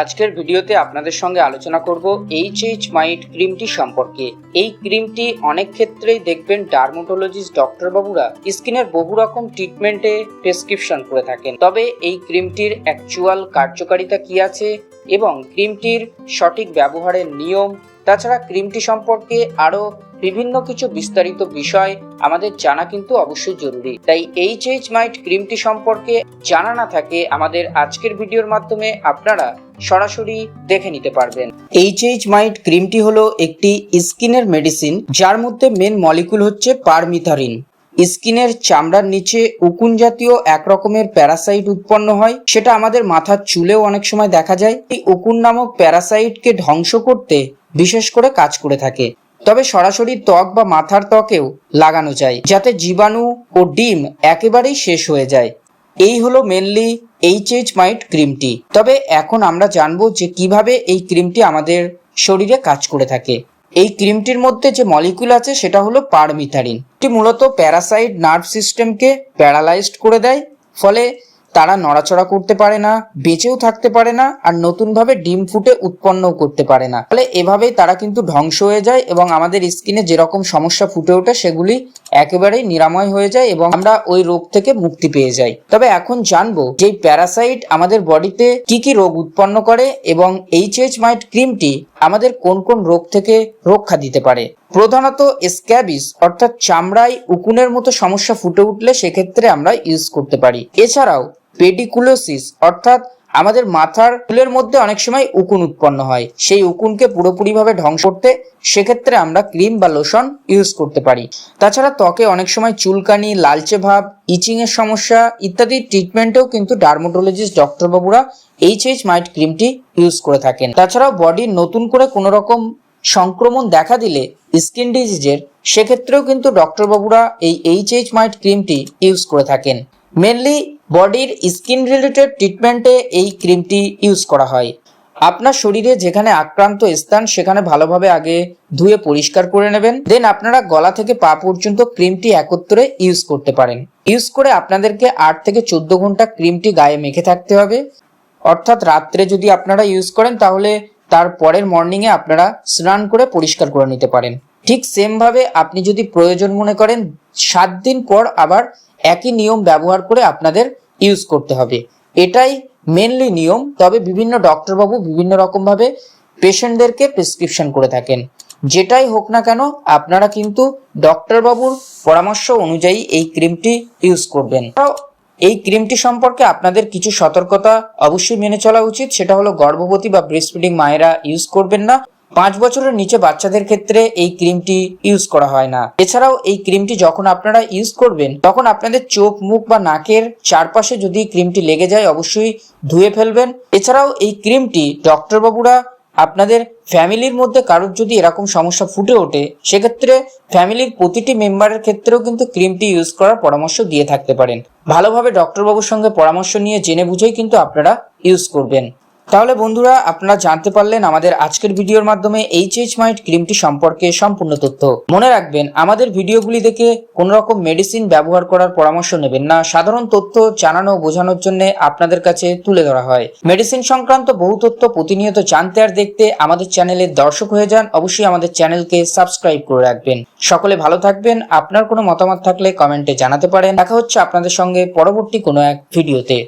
আজকের ভিডিওতে আপনাদের সঙ্গে আলোচনা করব এইচ এইচ মাইট ক্রিমটি সম্পর্কে। এই ক্রিমটি অনেক ক্ষেত্রেই দেখবেন ডার্মাটোলজিস্ট ডক্টর বাবুরা স্কিনের বহু রকম ট্রিটমেন্টে প্রেসক্রিপশন করে থাকেন। তবে এই ক্রিমটির অ্যাকচুয়াল কার্যকারিতা কি আছে এবং ক্রিমটির সঠিক ব্যবহারের নিয়ম, তাছাড়া ক্রিমটি সম্পর্কে আরও বিভিন্ন কিছু বিস্তারিত বিষয় আমাদের জানা কিন্তু অবশ্যই জরুরি। তাই এইচ এইচ মাইট ক্রিমটি সম্পর্কে জানা না থাকে আমাদের আজকের ভিডিওর মাধ্যমে আপনারা সরাসরি দেখে নিতে পারবেন। এইচ এইচ মাইট ক্রিমটি হলো একটি স্কিনের মেডিসিন যার মধ্যে মেন মলিকুল হচ্ছে পারমিথারিন। স্কিনের চামড়ার নিচে উকুন জাতীয় এক রকমের প্যারাসাইট উৎপন্ন হয়, সেটা আমাদের মাথার চুলেও অনেক সময় দেখা যায়। এই উকুন নামক প্যারাসাইটকে ধ্বংস করতে বিশেষ করে কাজ করে থাকে। তবে সরাসরি ত্বক বা মাথার ত্বকেও লাগানো যায়, যাতে জীবাণু ও ডিম একেবারেই শেষ হয়ে যায়। এই হলো মেনলি এইচ এইচ মাইট ক্রিমটি তবে এখন আমরা জানব যে কীভাবে এই ক্রিমটি আমাদের শরীরে কাজ করে থাকে। এই ক্রিমটির মধ্যে যে মলিকুল আছে সেটা হলো পারমিথারিন এটি মূলত প্যারাসাইড নার্ভ সিস্টেমকে প্যারালাইজড করে দেয়। ফলে তারা নড়াচড়া করতে পারে না, বেঁচেও থাকতে পারে না, আর নতুনভাবে ডিম ফুটে উৎপন্নও করতে পারে না। ফলে এভাবেই তারা কিন্তু ধ্বংস হয়ে যায় এবং আমাদের স্কিনে যেরকম সমস্যা ফুটে ওঠে, সেগুলি একেবারেই নিরাময় হয়ে যায় এবং আমরা ওই রোগ থেকে মুক্তি পেয়ে যাই। তবে এখন জানব যে প্যারাসাইট আমাদের বডিতে কি কি রোগ উৎপন্ন করে এবং এইচ এইচ মাইট ক্রিমটি আমাদের কোন কোন রোগ থেকে রক্ষা দিতে পারে। প্রধানত স্ক্যাবিস, অর্থাৎ চামড়ায় উকুনের মতো সমস্যা ফুটে উঠলে সেক্ষেত্রে আমরা ইউজ করতে পারি। এছাড়াও পেডিকুলোসিস অর্থাৎ আমাদের মাথার চুলের মধ্যে অনেক সময় উকুন উৎপন্ন হয়। সেই উকুনকে পুরোপুরিভাবে ধ্বংস করতে সেক্ষেত্রে আমরা ক্রিম বা লোশন ইউজ করতে পারি। তাছাড়া ত্বকে অনেক সময় চুলকানি, লালচে ভাব ইচিং এর সমস্যা ইত্যাদি ট্রিটমেন্টেও কিন্তু ডার্মোটোলজিস্ট ডক্টর বাবুরা এইচ এইচ মাইট ক্রিমটি ইউজ করে থাকেন। তাছাড়াও বডির নতুন করে কোনো রকম সংক্রমণ দেখা দিলে স্কিন ডিজিজের সেক্ষেত্রেও কিন্তু ডক্টর বাবুরা এই এইচ এইচ মাইট ক্রিমটি ইউজ করে থাকেন। মেনলি বডির স্কিন রিলেটেড ট্রিটমেন্টে এই ক্রিমটি ইউজ করা হয়। আপনার শরীরে যেখানে আক্রান্ত স্থান, সেখানে ভালোভাবে আগে ধুয়ে পরিষ্কার করে নেবেন। দেন আপনারা গলা থেকে পা পর্যন্ত ক্রিমটি একত্রে ইউজ করতে পারেন। ইউজ করে আপনাদেরকে আট থেকে চোদ্দ ঘণ্টা ক্রিমটি গায়ে মেখে থাকতে হবে। অর্থাৎ রাত্রে যদি আপনারা ইউজ করেন, তাহলে তার পরের মর্নিংয়ে আপনারা স্নান করে পরিষ্কার করে নিতে পারেন। ঠিক সেম ভাবে আপনি যদি প্রয়োজন মনে করেন, সাত দিন পর আবার একই নিয়ম ব্যবহার করে আপনাদের ইউজ করতে হবে। এটাই মেনলি নিয়ম, তবে বিভিন্ন ডক্টরবাবু বিভিন্ন রকমভাবে পেশেন্টদেরকে প্রেসক্রিপশন করে থাকেন। যেটাই হোক না কেন, আপনারা কিন্তু ডক্টরবাবুর পরামর্শ অনুযায়ী এই ক্রিমটি ইউজ করবেন। এই ক্রিমটি সম্পর্কে আপনাদের কিছু সতর্কতা অবশ্যই মেনে চলা উচিত। সেটা হলো, গর্ভবতী বা ব্রেস্ট ফিডিং মায়েরা ইউজ করবেন না। পাঁচ বছরের নিচে বাচ্চাদের ক্ষেত্রে এই ক্রিমটি ইউজ করা হয় না। এছাড়াও এই ক্রিমটি যখন আপনারা ইউজ করবেন, তখন আপনাদের চোখ, মুখ বা নাকের চারপাশে যদি ক্রিমটি লেগে যায়, অবশ্যই ধুয়ে ফেলবেন। এছাড়াও এই ক্রিমটি ডক্টর বাবুরা আপনাদের ফ্যামিলির মধ্যে কারোর যদি এরকম সমস্যা ফুটে ওঠে, সেক্ষেত্রে ফ্যামিলির প্রতিটি মেম্বারের ক্ষেত্রেও কিন্তু ক্রিমটি ইউজ করার পরামর্শ দিয়ে থাকতে পারেন। ভালোভাবে ডক্টরবাবুর সঙ্গে পরামর্শ নিয়ে জেনে বুঝেই কিন্তু আপনারা ইউজ করবেন। তাহলে বন্ধুরা, আপনারা জানতে পারলেন আমাদের আজকের ভিডিওর মাধ্যমে এইচ এইচ মাইট ক্রিমটি সম্পর্কে সম্পূর্ণ তথ্য। মনে রাখবেন, আমাদের ভিডিওগুলি দেখে কোন রকম মেডিসিন ব্যবহার করার পরামর্শ নেবেন না। সাধারণ তথ্য জানানো বোঝানোর জন্য আপনাদের কাছে তুলে ধরা হয়। মেডিসিন সংক্রান্ত বহু তথ্য প্রতিনিয়ত জানতে আর দেখতে আমাদের চ্যানেলের দর্শক হয়ে যান। অবশ্যই আমাদের চ্যানেলকে সাবস্ক্রাইব করে রাখবেন। সকলে ভালো থাকবেন। আপনার কোনো মতামত থাকলে কমেন্টে জানাতে পারেন। দেখা হচ্ছে আপনাদের সঙ্গে পরবর্তী কোনো এক ভিডিওতে